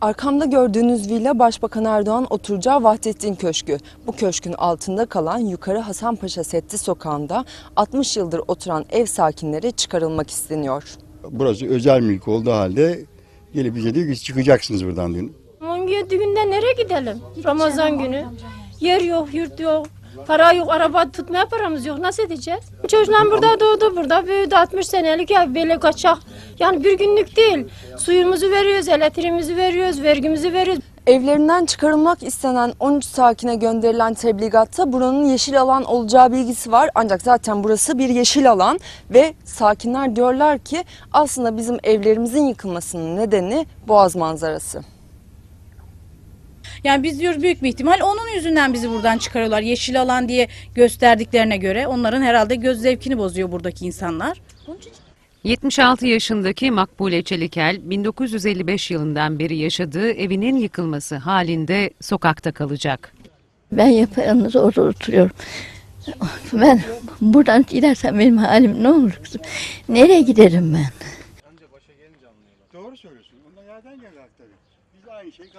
Arkamda gördüğünüz villa Başbakan Erdoğan oturacağı Vahdettin Köşkü. Bu köşkün altında kalan Yukarı Hasanpaşa Setti sokağında 60 yıldır oturan ev sakinleri çıkarılmak isteniyor. Burası özel mülk olduğu halde gelip bize diyor ki çıkacaksınız buradan diyor. 17 günde nereye gidelim? Ramazan günü. Yer yok, yurt yok. Para yok, araba tutmaya paramız yok. Nasıl edeceğiz? Çocuklar burada doğdu, burada büyüdü. 60 senelik ya böyle kaçak. Yani bir günlük değil. Suyumuzu veriyoruz, elektriğimizi veriyoruz, vergimizi veriyoruz. Evlerinden çıkarılmak istenen 13 sakine gönderilen tebligatta buranın yeşil alan olacağı bilgisi var. Ancak zaten burası bir yeşil alan ve sakinler diyorlar ki aslında bizim evlerimizin yıkılmasının nedeni boğaz manzarası. Yani biz diyoruz büyük bir ihtimal onun yüzünden bizi buradan çıkarıyorlar. Yeşil alan diye gösterdiklerine göre onların herhalde göz zevkini bozuyor buradaki insanlar. 76 yaşındaki Makbule Çelikel 1955 yılından beri yaşadığı evinin yıkılması halinde sokakta kalacak. Ben yapayalnız orada oturuyorum. Ben buradan gidersem benim halim ne olur kızım? Nereye giderim ben? Doğru söylüyorsun. Ondan yerden geldi tabii. Biz aynı şeyi